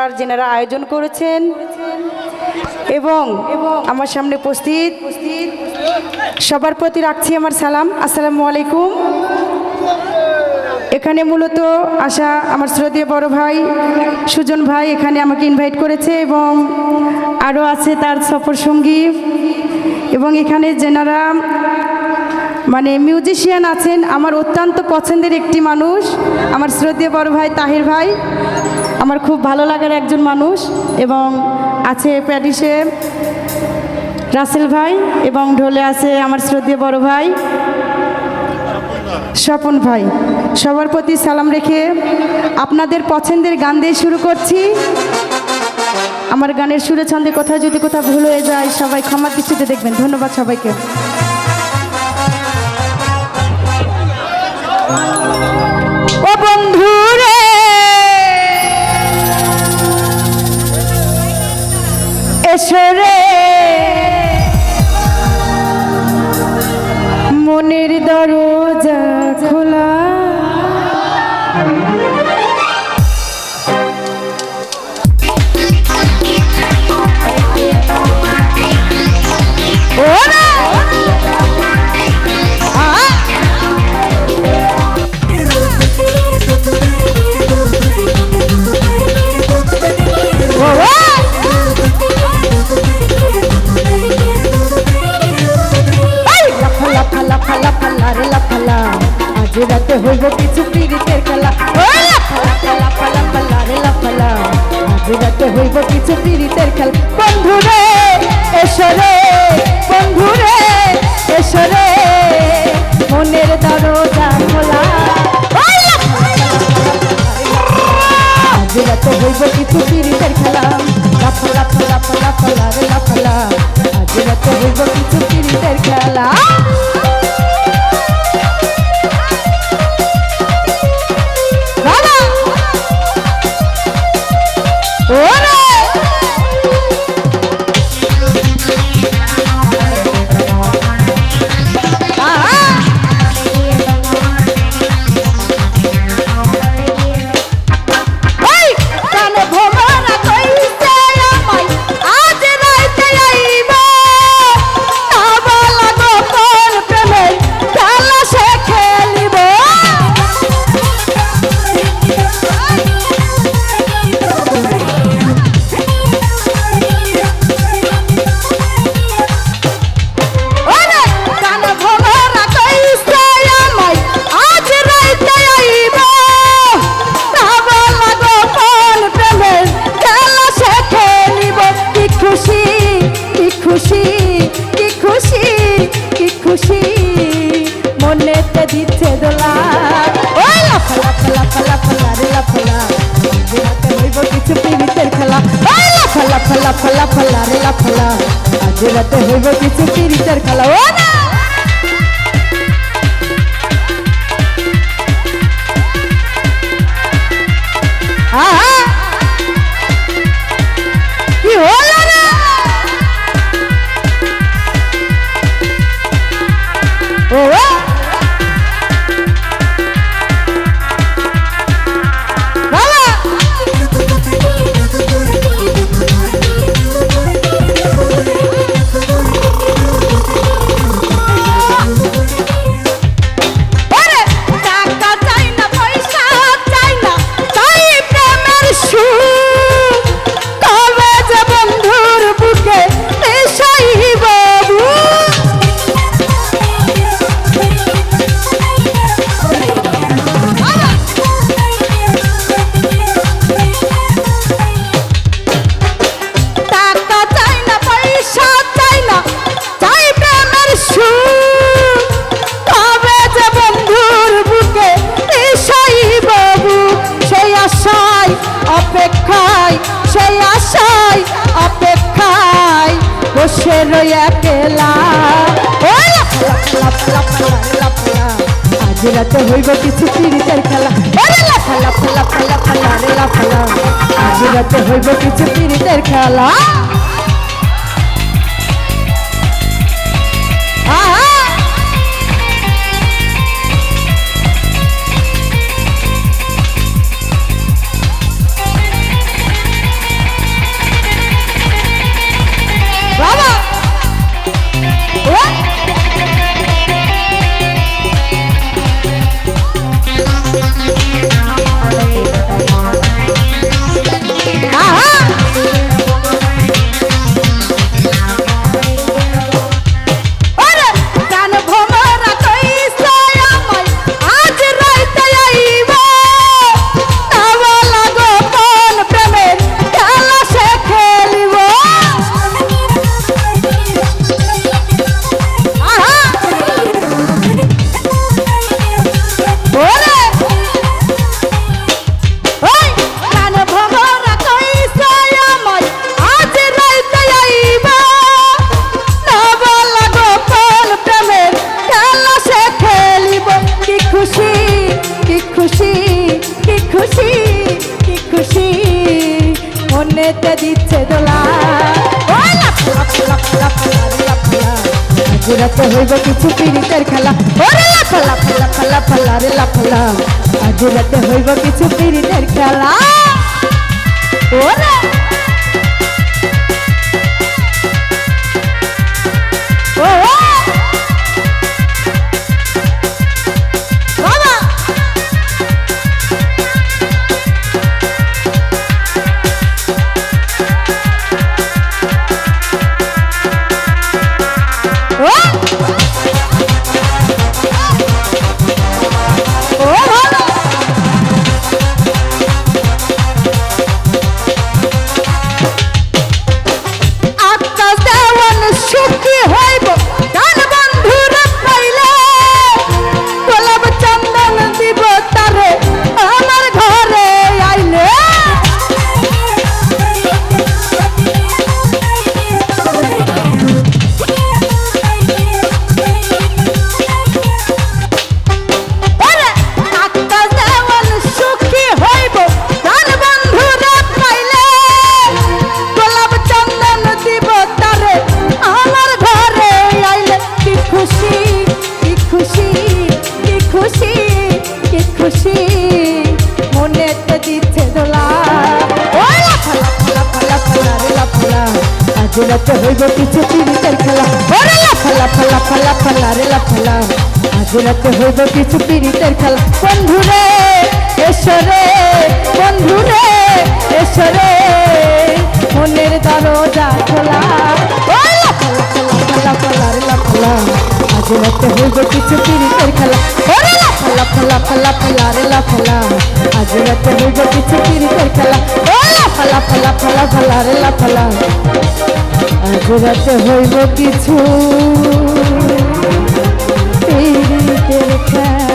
অনুষ্ঠানটার যেনারা আয়োজন করেছেন এবং আমার সামনে উপস্থিত, সবার প্রতি রাখছি আমার সালাম। আসসালামু আলাইকুম। এখানে মূলত আসা আমার শ্রদ্ধেয় বড় ভাই সুজন ভাই এখানে আমাকে ইনভাইট করেছে এবং আরও আছে তার সফর সঙ্গী এবং এখানে যেনারা মানে মিউজিশিয়ান আছেন, আমার অত্যন্ত পছন্দের একটি মানুষ, আমার শ্রদ্ধেয় বড় ভাই তাহির ভাই। আমার খুব ভালো লাগার একজন মানুষ এবং আছে প্যাডিসে রাসেল ভাই এবং ঢোলে আছে আমার শ্রদ্ধেয় বড় ভাই। স্বপন ভাই, সবার প্রতি সালাম রেখে আপনাদের পছন্দের গান দিয়ে শুরু করছি। আমার গানের সুরে ছন্দে কোথাও যদি কোথাও ভুল হয়ে যায়, সবাই ক্ষমা দৃষ্টিতে দেখবেন। ধন্যবাদ সবাইকে। এসো হইব কিছু পীড়িতের খেলা। দিচ্ছে দোলা। ওই লাফালা ফালা ফালা ফালা রে লাফালা হাতে হইব কিছু পীড়িতের খেলা। ওই লাফালা ফালা ফালা ফালা রে লাফালা আজ রাতে হইব কিছু পীড়িতের খেলা। আজ রাতে হইব কিছু পীড়িতের খেলা। লাফালা ফালা ফালা ফালা রে লাফালা আজ রাতে হইব কিছু পীড়িতের খেলা। খুশি কি খুশি কি খুশি মনেতে দিচ্ছে দোলা আগুরাতে হইব কিছু পীড়িতের খেলা ওরে লাফলা ফালা ফালা ফালা রে লাফলা আগুরাতে হইব কিছু পীড়িতের খেলা ওরা রাতে হইব কিছু পিরিতের খেলা ওরে লাফা লাফা লাফা লাফা লারে লাফা আজ রাতে হইব কিছু পিরিতের খেলা বন্ধুরে এসরে বন্ধুরে এসরে মনের দরজা খোলা ওই লাফা লাফা লাফা লাফা লারে লাফা আজ রাতে হইব কিছু পিরিতের খেলা ওরে লাফা লাফা লাফা লাফা লারে লাফা আজ রাতে হইব লাফা ঘোরাতে হইব কিছু? খেলা